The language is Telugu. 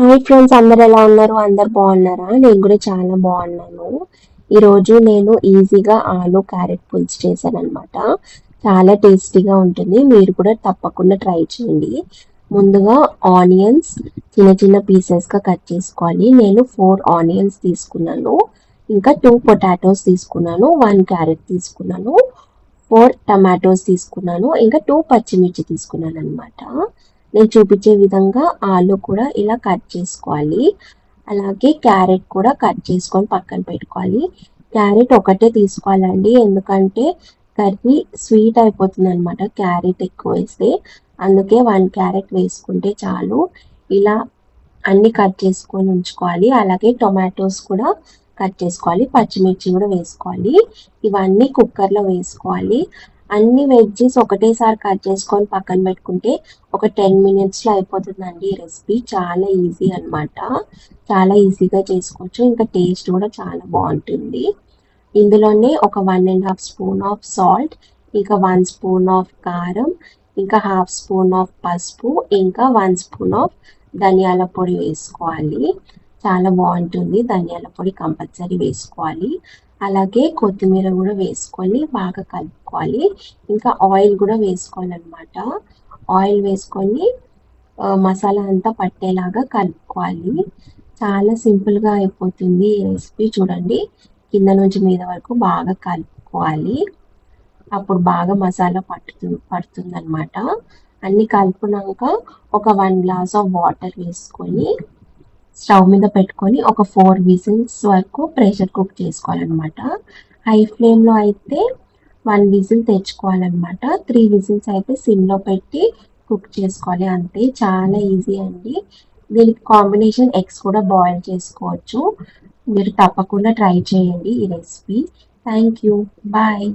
హాయ్ ఫ్రెండ్స్ అందరు ఎలా ఉన్నారు? అందరు బాగున్నారా? నేను కూడా చాలా బాగున్నాను. ఈరోజు నేను ఈజీగా ఆలు క్యారెట్ పులుసు చేశాను అనమాట చాలా టేస్టీగా ఉంటుంది. మీరు కూడా తప్పకుండా ట్రై చేయండి. ముందుగా ఆనియన్స్ చిన్న చిన్న పీసెస్గా కట్ చేసుకోవాలి. నేను ఫోర్ ఆనియన్స్ తీసుకున్నాను. ఇంకా టూ పొటాటోస్ తీసుకున్నాను. వన్ క్యారెట్ తీసుకున్నాను. ఫోర్ టమాటోస్ తీసుకున్నాను. ఇంకా టూ పచ్చిమిర్చి తీసుకున్నాను అనమాట నేను చూపించే విధంగా ఆలు కూడా ఇలా కట్ చేసుకోవాలి. అలాగే క్యారెట్ కూడా కట్ చేసుకొని పక్కన పెట్టుకోవాలి. క్యారెట్ ఒకటే తీసుకోవాలండి. ఎందుకంటే కర్రీ స్వీట్ అయిపోతుంది అనమాట క్యారెట్ ఎక్కువ వేస్తే అందుకే వన్ క్యారెట్ వేసుకుంటే చాలు. ఇలా అన్ని కట్ చేసుకొని ఉంచుకోవాలి. అలాగే టొమాటోస్ కూడా కట్ చేసుకోవాలి. పచ్చిమిర్చి కూడా వేసుకోవాలి. ఇవన్నీ కుక్కర్లో వేసుకోవాలి. అన్ని వెజ్జెస్ ఒకటేసారి కట్ చేసుకొని పక్కన పెట్టుకుంటే ఒక టెన్ మినిట్స్లో అయిపోతుందండి ఈ రెసిపీ. చాలా ఈజీ అనమాట చాలా ఈజీగా చేసుకోవచ్చు. ఇంకా టేస్ట్ కూడా చాలా బాగుంటుంది. ఇందులోనే ఒక one and half spoon of salt ఇంకా వన్ స్పూన్ ఆఫ్ కారం ఇంకా హాఫ్ స్పూన్ ఆఫ్ పసుపు ఇంకా వన్ స్పూన్ ఆఫ్ ధనియాల పొడి వేసుకోవాలి. చాలా బాగుంటుంది. ధనియాల పొడి కంపల్సరీ వేసుకోవాలి. అలాగే కొత్తిమీర కూడా వేసుకొని బాగా కలుపుకోవాలి. ఇంకా ఆయిల్ కూడా వేసుకోవాలన్నమాట. ఆయిల్ వేసుకొని మసాలా అంతా పట్టేలాగా కలుపుకోవాలి. చాలా సింపుల్గా అయిపోతుంది ఈ రెసిపీ చూడండి. కింద నుంచి మీద వరకు బాగా కలుపుకోవాలి. అప్పుడు బాగా మసాలా పట్టుతుంది పడుతుంది అనమాట అన్ని కలుపునాక ఒక వన్ గ్లాస్ ఆఫ్ వాటర్ వేసుకొని స్టవ్ మీద పెట్టుకొని ఒక ఫోర్ విజిల్స్ వరకు ప్రెషర్ కుక్ చేసుకోవాలన్నమాట. హై ఫ్లేమ్లో అయితే వన్ విజిల్ తెచ్చుకోవాలన్నమాట. త్రీ విజిల్స్ అయితే సిమ్లో పెట్టి కుక్ చేసుకోవాలి అంతే. చాలా ఈజీ అండి. దీనికి కాంబినేషన్ ఎగ్స్ కూడా బాయిల్ చేసుకోవచ్చు. మీరు తప్పకుండా ట్రై చేయండి ఈ రెసిపీ. Thank you. బాయ్.